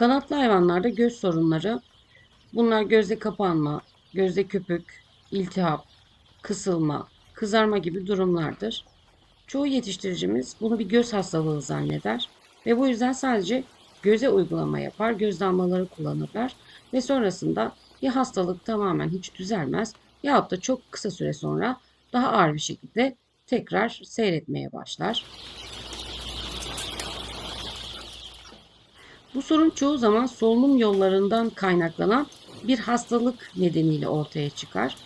Kanatlı hayvanlarda göz sorunları, bunlar gözde kapanma, gözde köpük, iltihap, kısılma, kızarma gibi durumlardır. Çoğu yetiştiricimiz bunu bir göz hastalığı zanneder ve bu yüzden sadece göze uygulama yapar, göz damlaları kullanırlar ve sonrasında ya hastalık tamamen hiç düzelmez yahut da çok kısa süre sonra daha ağır bir şekilde tekrar seyretmeye başlar. Bu sorun çoğu zaman solunum yollarından kaynaklanan bir hastalık nedeniyle ortaya çıkar.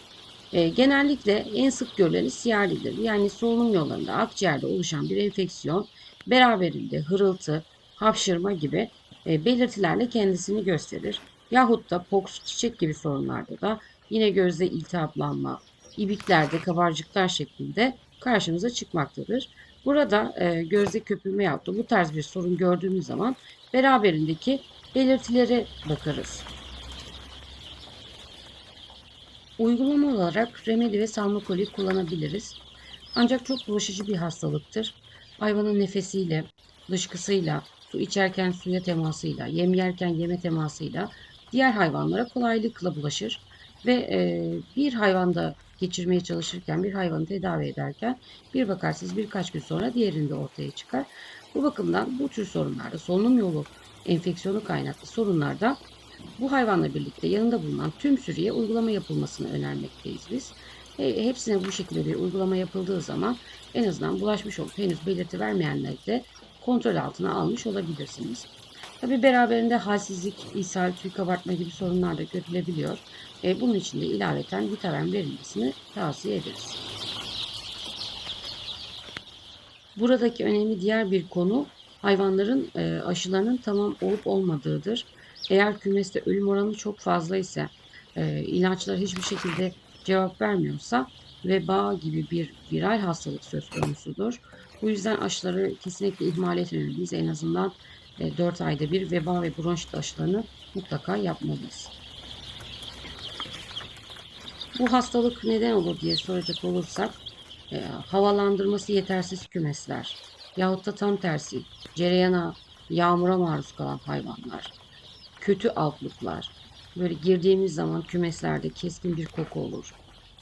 E, genellikle en sık görüleni siyalidir. Yani solunum yollarında akciğerde oluşan bir enfeksiyon beraberinde hırıltı, hapşırma gibi e, belirtilerle kendisini gösterir. Yahut da poks, çiçek gibi sorunlarda da yine gözde iltihaplanma, ibiklerde kabarcıklar şeklinde karşımıza çıkmaktadır. Burada e, gözde köpürme da bu tarz bir sorun gördüğümüz zaman beraberindeki belirtilere bakarız. Uygulama olarak remedi ve salmokolik kullanabiliriz. Ancak çok bulaşıcı bir hastalıktır. Hayvanın nefesiyle, dışkısıyla, su içerken suya temasıyla, yem yerken yeme temasıyla diğer hayvanlara kolaylıkla bulaşır. Ve e, bir hayvanda geçirmeye çalışırken, bir hayvanı tedavi ederken bir bakarsınız birkaç gün sonra diğerinde ortaya çıkar. Bu bakımdan bu tür sorunlarda, solunum yolu enfeksiyonu kaynaklı sorunlarda bu hayvanla birlikte yanında bulunan tüm sürüye uygulama yapılmasını önermekteyiz biz. E, hepsine bu şekilde bir uygulama yapıldığı zaman en azından bulaşmış olup henüz belirti vermeyenleri de kontrol altına almış olabilirsiniz. Tabi beraberinde halsizlik, ishal, tüy kabartma gibi sorunlar da görülebiliyor. E, bunun için de ilaveten vitamin verilmesini tavsiye ederiz. Buradaki önemli diğer bir konu hayvanların e, aşılarının tamam olup olmadığıdır. Eğer kümeste ölüm oranı çok fazla ise, e, ilaçlar hiçbir şekilde cevap vermiyorsa veba gibi bir viral hastalık söz konusudur. Bu yüzden aşıları kesinlikle ihmal etmemeliyiz. En azından 4 ayda bir veba ve bronşit aşılarını mutlaka yapmalıyız. Bu hastalık neden olur diye soracak olursak e, havalandırması yetersiz kümesler yahut da tam tersi cereyana, yağmura maruz kalan hayvanlar, kötü altlıklar, böyle girdiğimiz zaman kümeslerde keskin bir koku olur,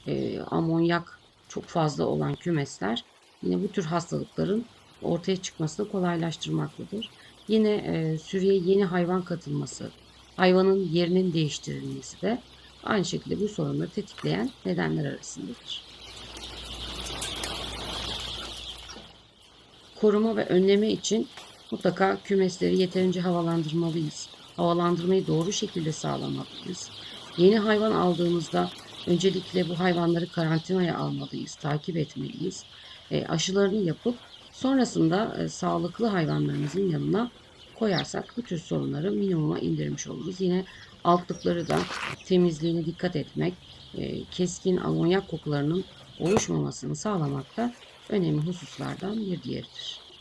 e, amonyak çok fazla olan kümesler yine bu tür hastalıkların ortaya çıkmasını kolaylaştırmaktadır. Yine e, sürüye yeni hayvan katılması, hayvanın yerinin değiştirilmesi de aynı şekilde bu sorunları tetikleyen nedenler arasındadır. Koruma ve önleme için mutlaka kümesleri yeterince havalandırmalıyız. Havalandırmayı doğru şekilde sağlamalıyız. Yeni hayvan aldığımızda öncelikle bu hayvanları karantinaya almalıyız, takip etmeliyiz. E, aşılarını yapıp sonrasında e, sağlıklı hayvanlarımızın yanına koyarsak bu tür sorunları minimuma indirmiş oluruz. Yine altlıkları da temizliğine dikkat etmek, e, keskin amonyak kokularının oluşmamasını sağlamak da önemli hususlardan bir diğeridir.